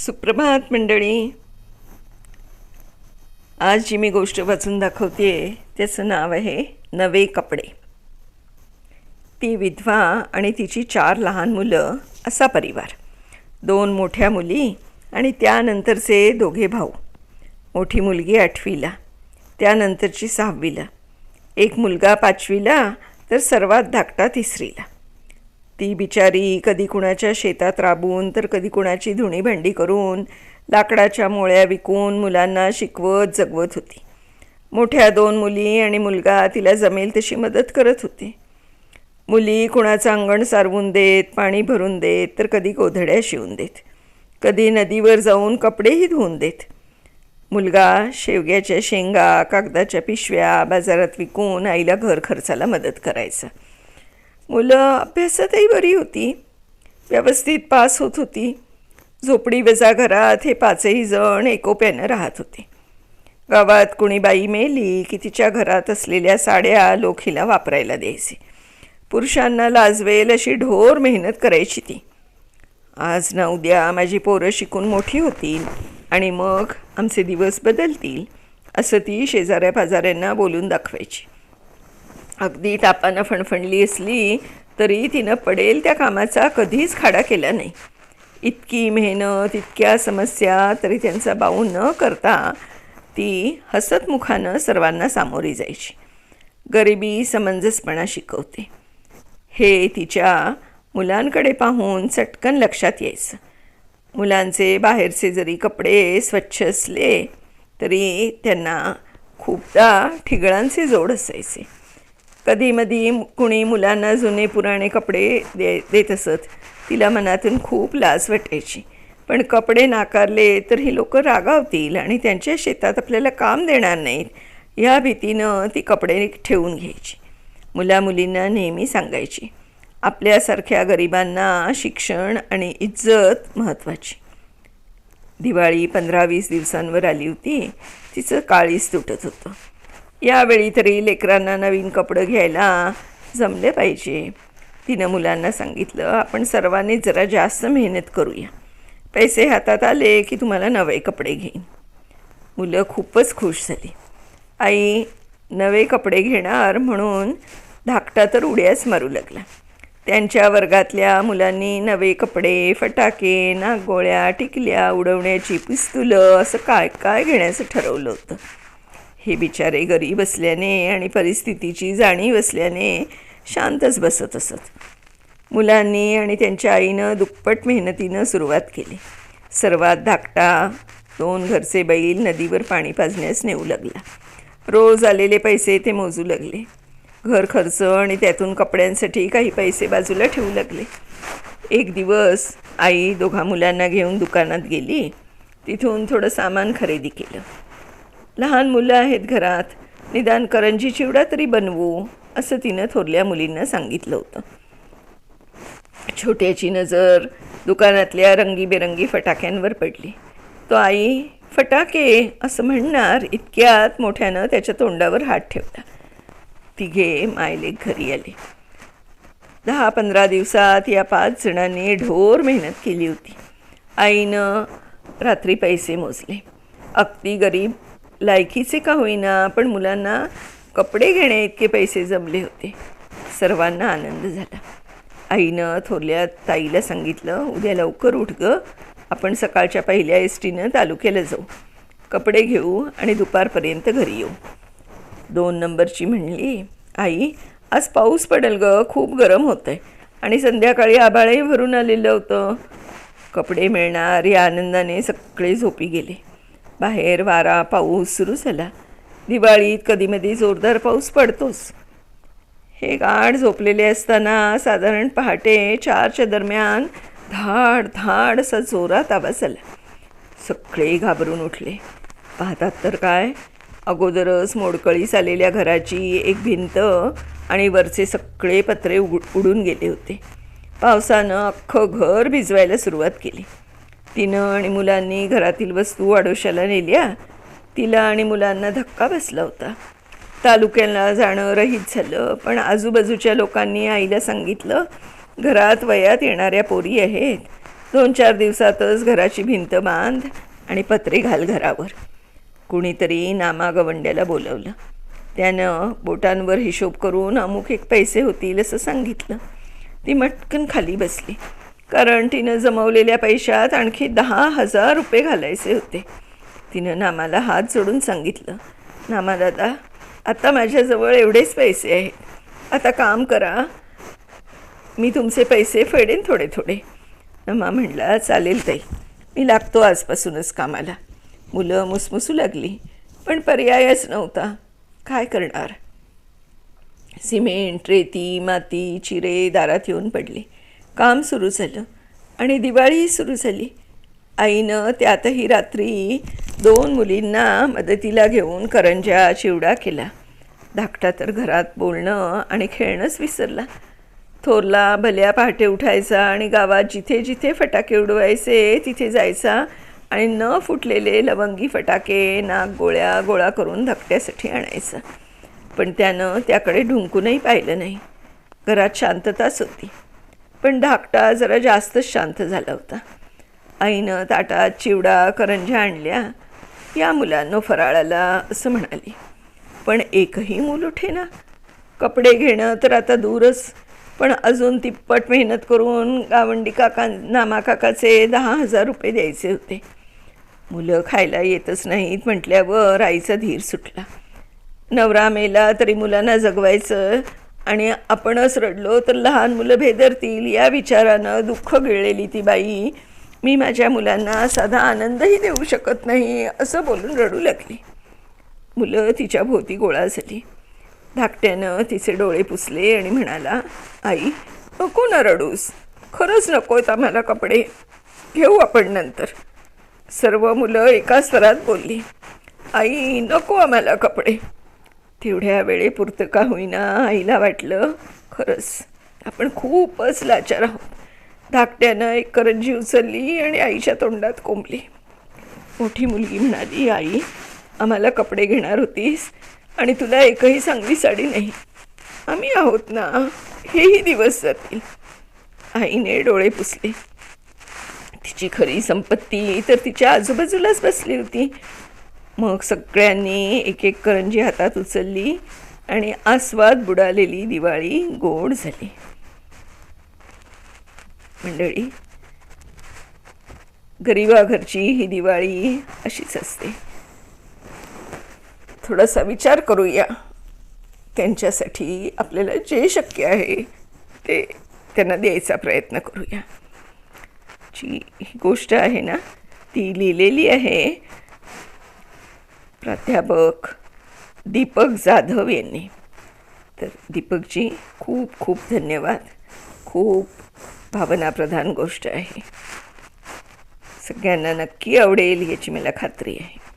सुप्रभात मंडळी. आज जी मी गोष्ट वाचून दाखवते त्याचं नाव आहे नवे कपडे. ती विधवा आणि तिची चार लहान मुलं असा परिवार. दोन मोठ्या मुली आणि त्यानंतरचे दोघे भाऊ. मोठी मुलगी आठवीला त्यानंतरची सहावीला. एक मुलगा पाचवीला तर सर्वात धाकटा तिसरीला. ती बिचारी कधी कुणाच्या शेतात राबून तर कधी कुणाची धुणी भांडी करून लाकडाच्या मोळ्या विकून मुलांना शिकवत जगवत होती. मोठ्या दोन मुली आणि मुलगा तिला जमेल तशी मदत करत होते. मुली कुणाचं अंगण सारवून देत पाणी भरून देत तर कधी गोधड्या शिवून देत. कधी नदीवर जाऊन कपडेही धुवून देत. मुलगा शेवग्याच्या शेंगा कागदाच्या पिशव्या बाजारात विकून आईला घर खर्चाला मदत करायचा. मुलं अभ्यासातही बरी होती. व्यवस्थित पास होत होती. झोपडी वजा घरात हे पाचही जण एकोप्यानं राहत होते. गावात कुणी बाई मेली की तिच्या घरात असलेल्या साड्या लोक हिला वापरायला द्यायचे. पुरुषांना लाजवेल अशी ढोर मेहनत करायची ती. आज ना उद्या माझी पोरं शिकून मोठी होतील आणि मग आमचे दिवस बदलतील असं ती शेजाऱ्या पाजाऱ्यांना बोलून दाखवायची. अगदी तापानं फणफणली असली तरी तिनं पडेल त्या कामाचा कधीच खाडा केला नाही. इतकी मेहनत इतक्या समस्या तरी त्यांचा बाऊ न करता ती हसतमुखानं सर्वांना सामोरी जायची. गरिबी समंजसपणा शिकवते. हे तिच्या मुलांकडे पाहून चटकन लक्षात यायचं. मुलांचे बाहेरचे जरी कपडे स्वच्छ असले तरी त्यांना खूपदा ठिगळांचे जोड असायचे. कधीमधी कुणी मुलांना जुने पुराणे कपडे दे देत असत. तिला मनातून खूप लाज वाटायची. पण कपडे नाकारले तर ही लोक रागावतील आणि त्यांच्या शेतात आपल्याला काम देणार नाहीत. या भीतीनं ती कपडे ठेवून घ्यायची. मुलामुलींना नेहमी सांगायची आपल्यासारख्या गरिबांना शिक्षण आणि इज्जत महत्त्वाची. दिवाळी पंधरा वीस दिवसांवर आली होती. तिचं काळीच तुटत होतं. यावेळी तरी लेकरांना नवीन कपडं घ्यायला जमले पाहिजे. तिनं मुलांना सांगितलं आपण सर्वांनी जरा जास्त मेहनत करूया. पैसे हातात आले की तुम्हाला नवे कपडे घेईन. मुलं खूपच खुश झाली. आई नवे कपडे घेणार म्हणून धाकटा तर उड्याच मारू लागला. त्यांच्या वर्गातल्या मुलांनी नवे कपडे फटाके नागोळ्या टिकल्या उडवण्याची पिस्तुलं असं काय काय घेण्याचं ठरवलं होतं. हे बिचारे गरीब असल्याने आणि परिस्थितीची जाणीव असल्याने शांतच बसत असत. मुलांनी आणि त्यांच्या आईनं दुप्पट मेहनतीनं सुरुवात केली. सर्वात धाकटा दोन घरचे बैल नदीवर पाणी पाजण्यास नेऊ लागला. रोज आलेले पैसे ते मोजू लागले. घर खर्च आणि त्यातून कपड्यांसाठी काही पैसे बाजूला ठेवू लागले. एक दिवस आई दोघा मुलांना घेऊन दुकानात गेली. तिथून थोडं सामान खरेदी केलं. लहान मुलं आहेत घरात. निदान करंजी चिवडा तरी बनवू असं तिनं थोरल्या मुलींना सांगितलं होतं. छोट्याची नजर दुकानातल्या रंगीबेरंगी फटाक्यांवर पडली. तो आई फटाके असं म्हणणार इतक्यात मोठ्यानं त्याच्या तोंडावर हात ठेवला. तिघे मायलेक घरी आले. दहा पंधरा दिवसात या पाच जणांनी ढोर मेहनत केली होती. आईनं रात्री पैसे मोजले. अगदी गरीब लायकीचे का होईना पण मुलांना कपडे घेणे इतके पैसे जमले होते. सर्वांना आनंद झाला. आईनं थोरल्या ताईला सांगितलं उद्या लवकर उठ गं. आपण सकाळच्या पहिल्या एस टीनं तालुक्याला जाऊ. कपडे घेऊ आणि दुपारपर्यंत घरी येऊ. दोन नंबरची म्हणली आई आज पाऊस पडेल ग. खूप गरम होतं आहे आणि संध्याकाळी आभाळही भरून आलेलं होतं. कपडे मिळणार या आनंदाने सगळे झोपी गेले. बाहेर वारा पाऊस सुरू झाला. दिवाळीत कधीमधी जोरदार पाऊस पडतोच. हे गाढ झोपलेले असताना साधारण पहाटे चारच्या दरम्यान धाड धाड असा जोरात आवाज आला. सगळे घाबरून उठले. पाहतात तर काय? अगोदरच मोडकळीस आलेल्या घराची एक भिंत आणि वरचे सगळे पत्रे उड उडून गेले होते. पावसानं अख्खं घर भिजवायला सुरुवात केली. तिनं आणि मुलांनी घरातील वस्तू आडोशाला नेल्या. तिला आणि मुलांना धक्का बसला होता. तालुक्याला जाणं रहित झालं पण आजूबाजूच्या लोकांनी आईला सांगितलं घरात वयात येणाऱ्या पोरी आहेत. दोन चार दिवसातच घराची भिंत बांध आणि पत्रे घाल घरावर. कुणीतरी नामा गवंड्याला बोलवलं. त्यानं बोटांवर हिशोब करून अमुक एक पैसे होतील असं सांगितलं. ती मटकन खाली बसली. कारण तिनं जमवलेल्या पैशात आणखी दहा हजार रुपये घालायचे होते. तिनं नामाला हात जोडून सांगितलं नामा दादा आता माझ्याजवळ एवढेच पैसे आहेत. आता काम करा. मी तुमचे पैसे फेडेन थोडे थोडे. नमा म्हणला चालेल ताई. मी लागतो आजपासूनच कामाला. मुलं मुसमुसू लागली पण पर्यायच नव्हता. काय करणार? सिमेंट रेती माती चिरे दारात येऊन पडले. काम सुरू झालं. आणि दिवाळी सुरू झाली. आईनं त्यातही रात्री दोन मुलींना मदतीला घेऊन करंजा चिवडा केला. धाकटा तर घरात बोलणं आणि खेळणंच विसरला. थोरला भल्या पहाटे उठायचा आणि गावात जिथे जिथे फटाके उडवायचे तिथे जायचा आणि न फुटलेले लवंगी फटाके नाक गोळ्या गोळा करून धकट्यासाठी आणायचा. पण त्यानं त्याकडे ढुंकूनही पाहिलं नाही. घरात शांतताच होती. पण धाकटा जरा जास्तच शांत झाला होता. आईनं ताटात चिवडा करंज्या आणल्या. या मुलांनो फराळाला असं म्हणाली पण एकही मूल उठेना. कपडे घेणं तर आता दूरच. पण अजून तिप्पट मेहनत करून गावंडी काका नामा काकाचे दहा हजार रुपये द्यायचे होते. मुलं खायला येतच नाहीत म्हटल्यावर आईचा धीर सुटला. नवरा मेला तरी मुलांना जगवायचं आणि आपणच रडलो तर लहान मुलं भेदरतील या विचारानं दुःख गिळलेली ती बाई. मी माझ्या मुलांना साधा आनंदही देऊ शकत नाही असं बोलून रडू लागली. मुलं तिच्या भोवती गोळा झाली. धाकट्यानं तिचे डोळे पुसले आणि म्हणाला आई नको ना रडूस. खरंच नकोत आम्हाला कपडे. घेऊ आपण नंतर. सर्व मुलं एका स्वरात बोलली आई नको आम्हाला कपडे. तेवढ्या वेळेपुरतं का होईना आईला वाटलं. खरंच आपण खूपच लाचार आहोत. धाकट्यानं एक करंजी उचलली आणि आईच्या तोंडात कोंबली. मोठी मुलगी म्हणाली आई आम्हाला कपडे घेणार होतीस आणि तुला एकही चांगली साडी नाही. आम्ही आहोत ना हेही दिवस जातील. आईने डोळे पुसले. तिची खरी संपत्ती तर तिच्या आजूबाजूलाच बसली होती. मग सगळ्यांनी एक एक करंजी हातात उचलली आणि आस्वाद बुडालेली दिवाळी गोड झाली. मंडळी गरिबा घरची ही दिवाळी अशीच असते. थोडासा विचार करूया. त्यांच्यासाठी आपल्याला जे शक्य आहे ते त्यांना द्यायचा प्रयत्न करूया. जी ही गोष्ट आहे ना ती लिहिलेली आहे प्राध्यापक दीपक जाधव यांनी. तर दीपकजी खूप खूप धन्यवाद. खूप भावनाप्रधान गोष्ट आहे. सगळ्यांना नक्की आवडेल याची मला खात्री आहे.